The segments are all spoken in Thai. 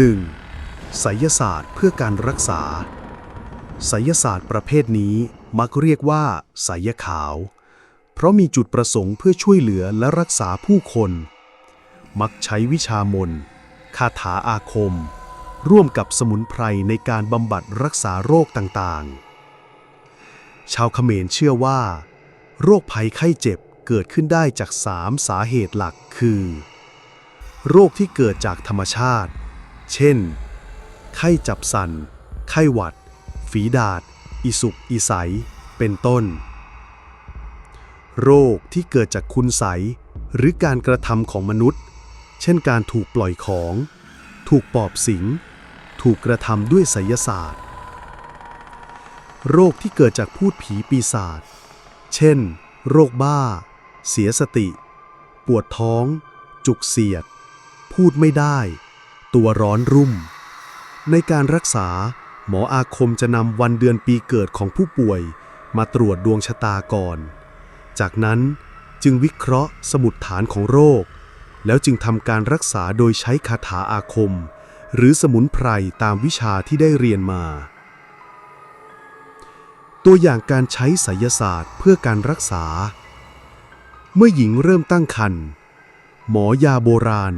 1. ไสยศาสตร์เพื่อการรักษาไสยศาสตร์ประเภทนี้มักเรียกว่าไสยขาว เพราะมีจุดประสงค์เพื่อช่วยเหลือและรักษาผู้คน มักใช้วิชามนคาถาอาคม ร่วมกับสมุนไพรในการบำบัดรักษาโรคต่างๆ ชาวเขมรเชื่อว่า โรคภัยไข้เจ็บเกิดขึ้นได้จากสามสาเหตุหลักคือ โรคที่เกิดจากธรรมชาติ เช่น ไข้จับสัน ไข้หวัด ฝีดาษอิสุกอิใส เป็นต้น โรคที่เกิดจากคุณไสยหรือการกระทำของมนุษย์ เช่นการถูกปล่อยของ ถูกปอบสิง ถูกกระทำด้วยไสยศาสตร์ โรคที่เกิดจากพูดผีปีศาจ เช่น โรคบ้า เสียสติ ปวดท้อง จุกเสียด พูดไม่ได้ ตัวร้อนรุ่ม ในการรักษา หมออาคมจะนำวันเดือนปีเกิดของผู้ป่วย มาตรวจดวงชะตาก่อน จากนั้นจึงวิเคราะห์สมุดฐานของโรค แล้วจึงทำการรักษาโดยใช้คาถาอาคม หรือสมุนไพรตามวิชาที่ได้เรียนมา ตัวอย่างการใช้ไสยศาสตร์เพื่อการรักษา เมื่อหญิงเริ่มตั้งครรภ์หมอยาโบราณ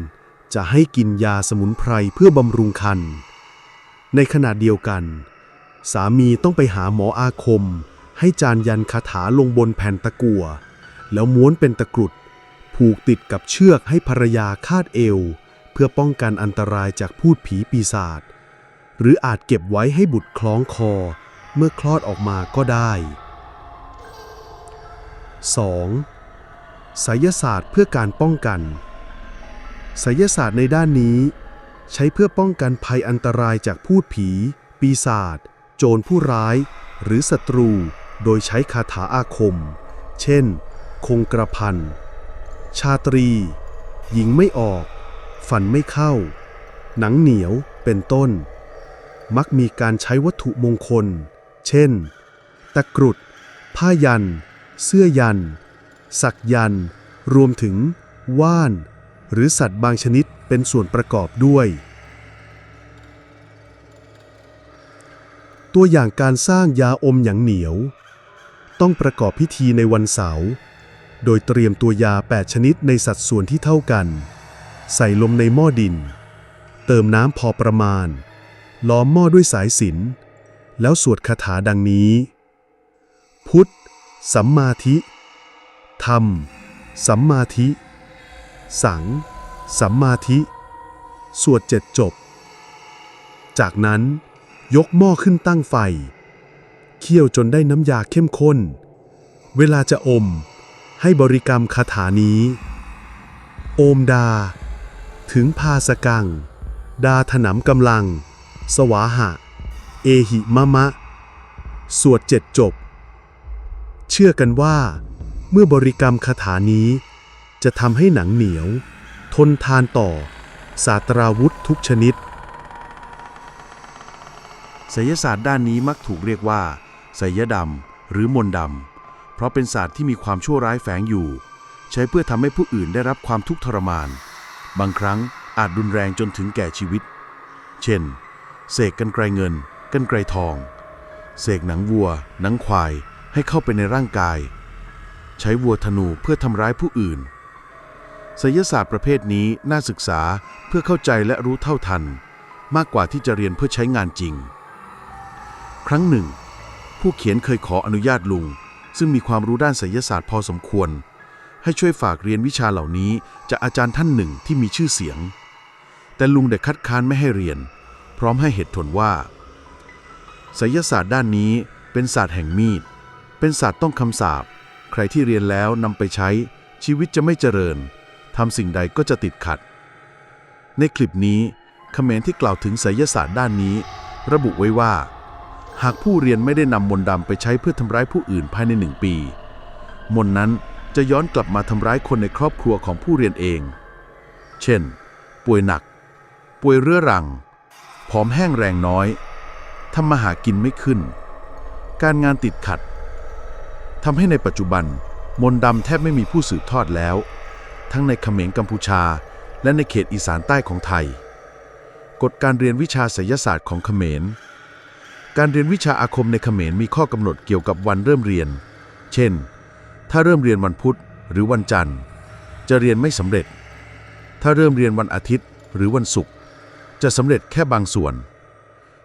จะให้กินยาสมุนไพรเพื่อบำรุงครรภ์ในขณะเดียวกัน สามีต้องไปหาหมออาคม ให้จานยันคาถาลงบนแผ่นตะกั่วแล้วม้วนเป็นตะกรุด ผูกติดกับเชือกให้ภรรยาคาดเอว เพื่อป้องกันอันตรายจากพูดผีปีศาจหรืออาจเก็บไว้ให้บุตรคล้องคอ เมื่อคลอดออกมาก็ได้ 2. ไสยศาสตร์เพื่อการป้องกัน ไสยศาสตร์ในด้านนี้ ใช้เพื่อป้องกันภัยอันตรายจากพูดผี ปีศาจ โจรผู้ร้าย หรือศัตรู โดยใช้คาถาอาคม เช่น คงกระพัน ชาตรี หญิงไม่ออก ฝันไม่เข้า หนังเหนียว เป็นต้น มักมีการใช้วัตถุมงคล เช่น ตะกรุด ผ้ายัน เสื้อยัน สักยัน รวมถึง ว่าน หรือสัตว์บางชนิดเป็นส่วนประกอบด้วย ตัวอย่างการสร้างยาอมอย่างเหนียว ต้องประกอบพิธีในวันเสาร์โดยเตรียมตัวยา 8 ชนิดในสัดส่วนที่เท่ากัน ใส่ลงในหม้อดิน เติมน้ำพอประมาณ ล้อมหม้อด้วยสายสิญจนแล้วสวดคาถาดังนี้ พุทธ สัมมาทิ ธรรม สัมมาทิ สัง สัมมาทิ สวดเจ็ดจบ จากนั้นยกหม้อขึ้นตั้งไฟ เคี่ยวจนได้น้ำยาเข้มข้น เวลาจะอม ให้บริกรรมคาถานี้ โอมดา ถึงพาสกัง ดาถนำกำลัง สวาหะ เอหิมะมะ สวดเจ็ดจบ เชื่อกันว่า เมื่อบริกรรมคาถานี้ จะทำให้หนังเหนียว ทนทานต่อศาสตราวุธทุกชนิดไสยศาสตร์ด้านนี้มักถูกเรียกว่าไสยดำหรือมนดำ เพราะเป็นศาสตร์ที่มีความชั่วร้ายแฝงอยู่ ใช้เพื่อทำให้ผู้อื่นได้รับความทุกข์ทรมาน บางครั้งอาจรุนแรงจนถึงแก่ชีวิต เช่น เสกกันไกรเงิน กันไกรทอง เสกหนังวัว หนังควายให้เข้าไปในร่างกาย ใช้วัวธนูเพื่อทำร้ายผู้อื่น ไสยศาสตร์ประเภทนี้น่าศึกษาเพื่อเข้าใจและรู้เท่าทัน มากกว่าที่จะเรียนเพื่อใช้งานจริง ครั้งหนึ่ง ผู้เขียนเคยขออนุญาตลุง ซึ่งมีความรู้ด้านไสยศาสตร์พอสมควร ให้ช่วยฝากเรียนวิชาเหล่านี้จากอาจารย์ท่านหนึ่งที่มีชื่อเสียง แต่ลุงได้คัดค้านไม่ให้เรียน พร้อมให้เหตุผลว่าไสยศาสตร์ด้านนี้เป็นศาสตร์แห่งมีด เป็นศาสตร์ต้องคำสาปใครที่เรียนแล้วนำไปใช้ชีวิตจะไม่เจริญ ทำสิ่งใดก็จะติดขัด ในคลิปนี้คเขมนที่กล่าวถึงไสยศาสตร์ด้านนี้ ระบุไว้ว่า หากผู้เรียนไม่ได้นำมนต์ดำไปใช้เพื่อทำร้ายผู้อื่นภายในหนึ่งปี มนต์นั้นจะย้อนกลับมาทำร้ายคนในครอบครัวของผู้เรียนเอง เช่น ป่วยหนัก ป่วยเรื้อรัง ผอมแห้งแรงน้อย ทำมาหากินไม่ขึ้น การงานติดขัด ทำให้ในปัจจุบัน มนต์ดำแทบไม่มีผู้สืบทอดแล้ว ทั้งในเขมรกัมพูชา และในเขตอีสานใต้ของไทย กฎการเรียนวิชาไสยศาสตร์ของเขมร การเรียนวิชาอาคมในเขมรมีข้อกำหนดเกี่ยวกับวันเริ่มเรียน เช่น ถ้าเริ่มเรียนวันพุธหรือวันจันทร์ จะเรียนไม่สำเร็จ ถ้าเริ่มเรียนวันอาทิตย์หรือวันศุกร์จะสำเร็จแค่บางส่วน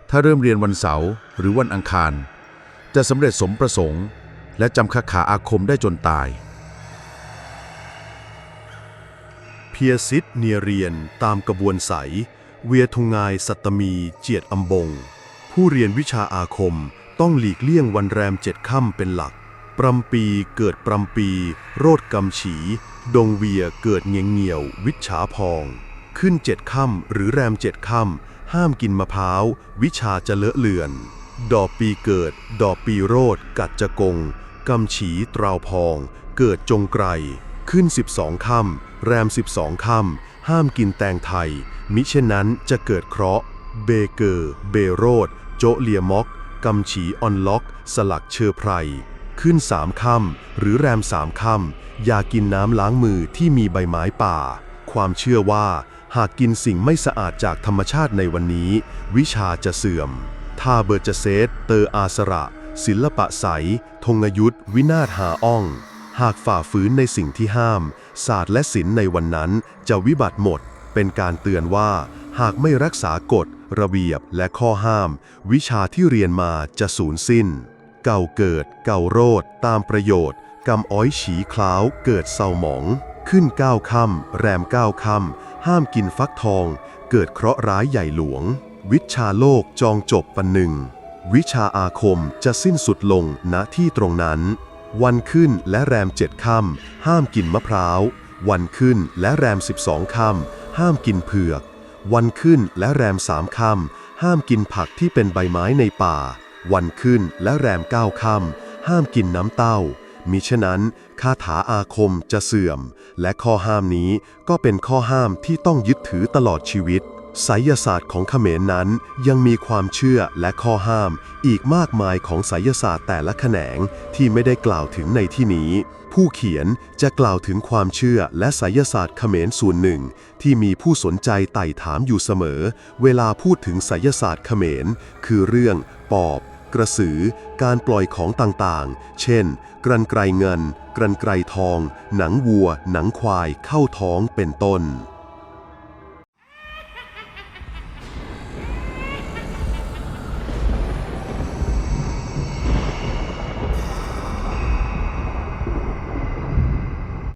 ถ้าเริ่มเรียนวันเสาร์หรือวันอังคาร จะสำเร็จสมประสงค์ และจำคาถาอาคมได้จนตาย พียซิดเนียเรียนตามกระบวนไสเวียทุงงายสัตตมีเจียดอำบง ผู้เรียนวิชาอาคมต้องหลีกเลี่ยงวันแรมเจ็ดค่ำเป็นหลัก ปรำปีเกิดปรำปี โรดกำฉี ดงเวียเกิดเงียงเงียว วิชาพอง ขึ้นเจ็ดค่ำหรือแรมเจ็ดค่ำห้ามกินมะพร้าว วิชาจะเลอะเลือน ดอกปีเกิด ดอกปีโรด กัดจะกงกำฉีตราวพอง เกิดจงไกร ขึ้น12ค่ำ แรม 12 ค่ำห้ามกินแตงไทย มิเช่นนั้นจะเกิดเคราะห์ เบเกอร์ เบโรด โจเลียม็อกกำฉีออนล็อก สลักเชอไพร ขึ้นสามค่ำหรือแรมสามค่ำอย่ากินน้ำล้างมือที่มีใบไม้ป่า ความเชื่อว่า หากกินสิ่งไม่สะอาดจากธรรมชาติในวันนี้ วิชาจะเสื่อมท่าเบอร์จเซตเตออาสระ ศิลปะใส ธงยุทธ วินาศหาอ่อง หากฝ่าฝืนในสิ่งที่ห้าม ศาสตร์และศิลป์ในวันนั้นจะวิบัติหมด เป็นการเตือนว่า หากไม่รักษากฎ ระเบียบและข้อห้าม วิชาที่เรียนมาจะสูญสิ้น เก่าเกิด เก่าโรดตามประโยชน์ กำอ้อยฉีคล้าว เกิดเศร้าหมอง ขึ้นก้าวค่ำแรมก้าวค่ำห้ามกินฟักทอง เกิดเคราะห์ร้ายใหญ่หลวง วิชาโลกจองจบปันหนึ่ง วิชาอาคมจะสิ้นสุดลงณที่ตรงนั้น วันขึ้นและแรมเจ็ดค่ำห้ามกินมะพร้าว วันขึ้นและแรม 12ค่ำห้ามกินเผือก วันขึ้นและแรมสามค่ำห้ามกินผักที่เป็นใบไม้ในป่า วันขึ้นและแรมเก้าค่ำห้ามกินน้ำเต้า มิฉะนั้นคาถาอาคมจะเสื่อม และข้อห้ามนี้ก็เป็นข้อห้ามที่ต้องยึดถือตลอดชีวิต ไสยศาสตร์ของเขมรนั้นยังมีความเชื่อและข้อห้ามอีกมากมายของไสยศาสตร์แต่ละแขนงที่ไม่ได้กล่าวถึงในที่นี้ ผู้เขียนจะกล่าวถึงความเชื่อและไสยศาสตร์เขมรส่วนหนึ่ง ที่มีผู้สนใจไต่ถามอยู่เสมอ เวลาพูดถึงไสยศาสตร์เขมร คือเรื่องปอบ กระสือ การปล่อยของต่างๆ เช่น กรันไกรเงิน กรันไกรทอง หนังวัว หนังควายเข้าท้องเป็นต้น